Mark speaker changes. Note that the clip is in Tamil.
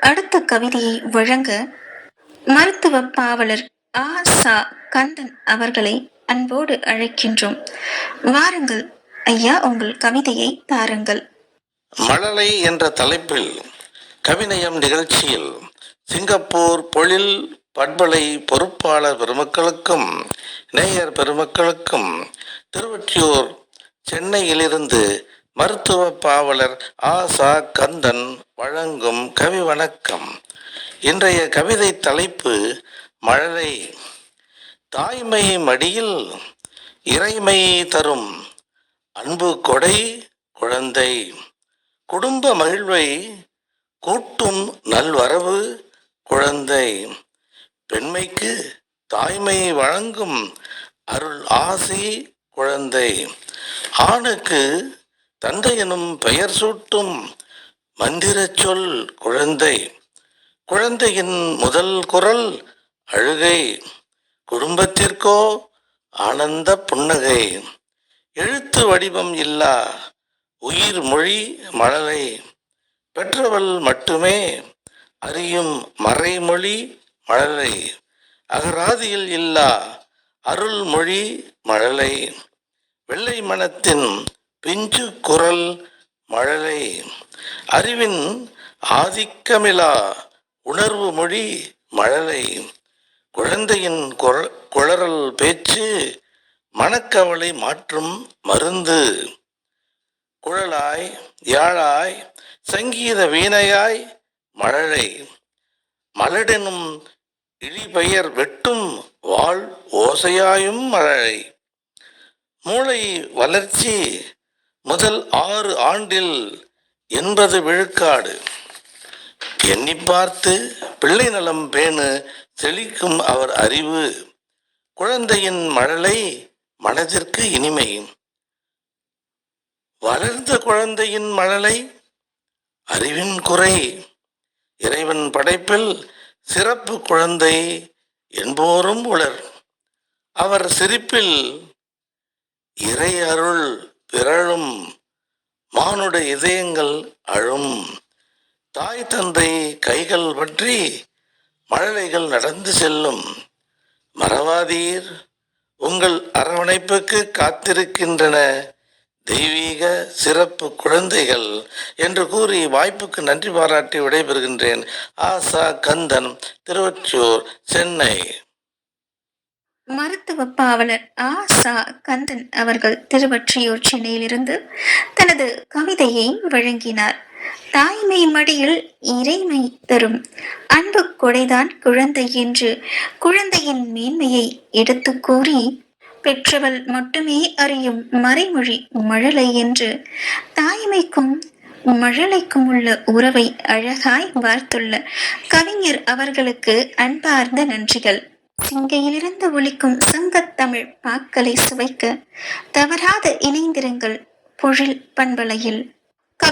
Speaker 1: அடுத்த கவிதையை வழங்க மருத்துவ பாவலர் ஆ. சா. கந்தன் அவர்களை அன்போடு அழைக்கின்றோம். வாருங்கள் ஐயா உங்கள் கவிதையை தாருங்கள்
Speaker 2: மழலை என்ற தலைப்பில் கவிநயம் நிகழ்ச்சியில் சிங்கப்பூர் பொழில் பட்பலை பொறுப்பாளர் பெருமக்களுக்கும் நேயர் பெருமக்களுக்கும் திருவொற்றியூர் சென்னையிலிருந்து மருத்துவ பாவலர் ஆசா கந்தன் வழங்கும் கவி வணக்கம். இன்றைய கவிதை தலைப்பு மழலை. தாய்மை மடியில் இறைமை தரும் அன்பு கொடை குழந்தை. குடும்ப மகிழ்வை கூட்டும் நல்வரவு குழந்தை. பெண்மைக்கு தாய்மை வழங்கும் அருள் ஆசி குழந்தை. ஆணுக்கு தந்தை எனும் பெயர் சூட்டும் மந்திரச் சொல் குழந்தை. குழந்தையின் முதல் குரல் அழுகை. குடும்பத்திற்கோ ஆனந்த புன்னகை. எழுத்து வடிவம் இல்லா உயிர் மொழி மழலை பெற்றவள் மட்டுமே அறியும் மறைமொழி மழலை அகராதியில் இல்லா அருள்மொழி மழலை வெள்ளை மனத்தின் பிஞ்சு குரல் மழலை அறிவின் ஆதிக்கமிலா உணர்வு மொழி மழலை. குழந்தையின் குர- குளறல் பேச்சு மனக்கவலை மாற்றும் மருந்து. குழலாய் யாழாய் சங்கீத வீணையாய் மழலை. மலடெனும் இழிபெயர் வெட்டும் வாழ் ஓசையாயும் மழலை. மூளை வளர்ச்சி முதல் ஆறு ஆண்டில் என்பது விழுக்காடு. எண்ணி பார்த்து பிள்ளை நலம் பேணு செழிக்கும் அவர் அறிவு. குழந்தையின் மழலை மனதிற்கு இனிமை. வளர்ந்த குழந்தையின் மழலை அறிவின் குறை. இறைவன் படைப்பில் சிறப்பு குழந்தை என்போரும் உளர். அவர் சிரிப்பில் இறை அருள் பிறழும் மானுட இதயங்கள் அழும். தாய் தந்தை கைகள் பற்றி மழலைகள் நடந்து செல்லும். மறவாதீர் உங்கள் அரவணைப்புக்கு காத்திருக்கின்றன. தெய்வீக சிறப்பு குழந்தைகள் என்று கூறி வாய்ப்புக்கு நன்றி பாராட்டி விடைபெறுகின்றேன். ஆசா கந்தன் திருவச்சூர் சென்னை.
Speaker 1: மருத்துவ பாவலர் ஆ. சா. கந்தன் அவர்கள் திருவற்றியூர் சென்னையிலிருந்து தனது கவிதையை வழங்கினார். தாய்மை மடியில் இறைமை தரும் அன்பு கொடைதான் குழந்தை என்று குழந்தையின் மேன்மையை எடுத்து கூறி பெற்றவள் மட்டுமே அறியும் மறைமொழி மழலை என்று தாய்மைக்கும் மழலைக்கும் உள்ள உறவை அழகாய் வார்த்துள்ள கவிஞர் அவர்களுக்கு அன்பார்ந்த நன்றிகள். சிங்கையிலிருந்து ஒழிக்கும் சங்கத்தமிழ் பாக்களை சுவைக்க தவறாது இணைந்திருங்கள் பொழில் பண்பலையில்.